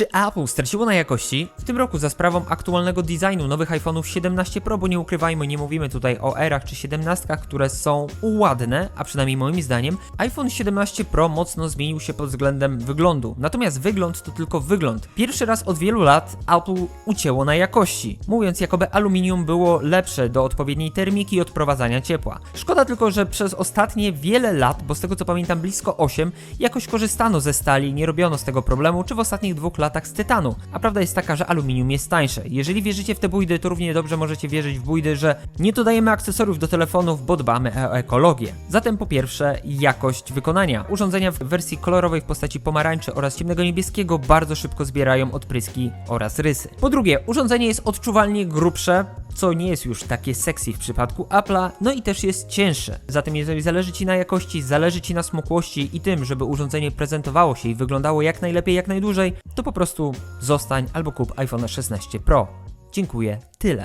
Czy Apple straciło na jakości? W tym roku za sprawą aktualnego designu nowych iPhone'ów 17 Pro, bo nie ukrywajmy, nie mówimy tutaj o erach czy 17, które są ładne, a przynajmniej moim zdaniem, iPhone 17 Pro mocno zmienił się pod względem wyglądu. Natomiast wygląd to tylko wygląd. Pierwszy raz od wielu lat Apple ucięło na jakości, mówiąc jakoby aluminium było lepsze do odpowiedniej termiki i odprowadzania ciepła. Szkoda tylko, że przez ostatnie wiele lat, bo z tego co pamiętam blisko 8, jakoś korzystano ze stali, nie robiono z tego problemu, czy w ostatnich dwóch latach z tytanu. A prawda jest taka, że aluminium jest tańsze. Jeżeli wierzycie w te bójdy, to równie dobrze możecie wierzyć w bójdy, że nie dodajemy akcesoriów do telefonów, bo dbamy o ekologię. Zatem po pierwsze, jakość wykonania. Urządzenia w wersji kolorowej w postaci pomarańczy oraz ciemnego niebieskiego bardzo szybko zbierają odpryski oraz rysy. Po drugie, urządzenie jest odczuwalnie grubsze, co nie jest już takie sexy w przypadku Apple'a, no i też jest cięższe. Zatem jeżeli zależy Ci na jakości, zależy Ci na smukłości i tym, żeby urządzenie prezentowało się i wyglądało jak najlepiej, jak najdłużej, to po prostu zostań albo kup iPhone 16 Pro. Dziękuję, tyle.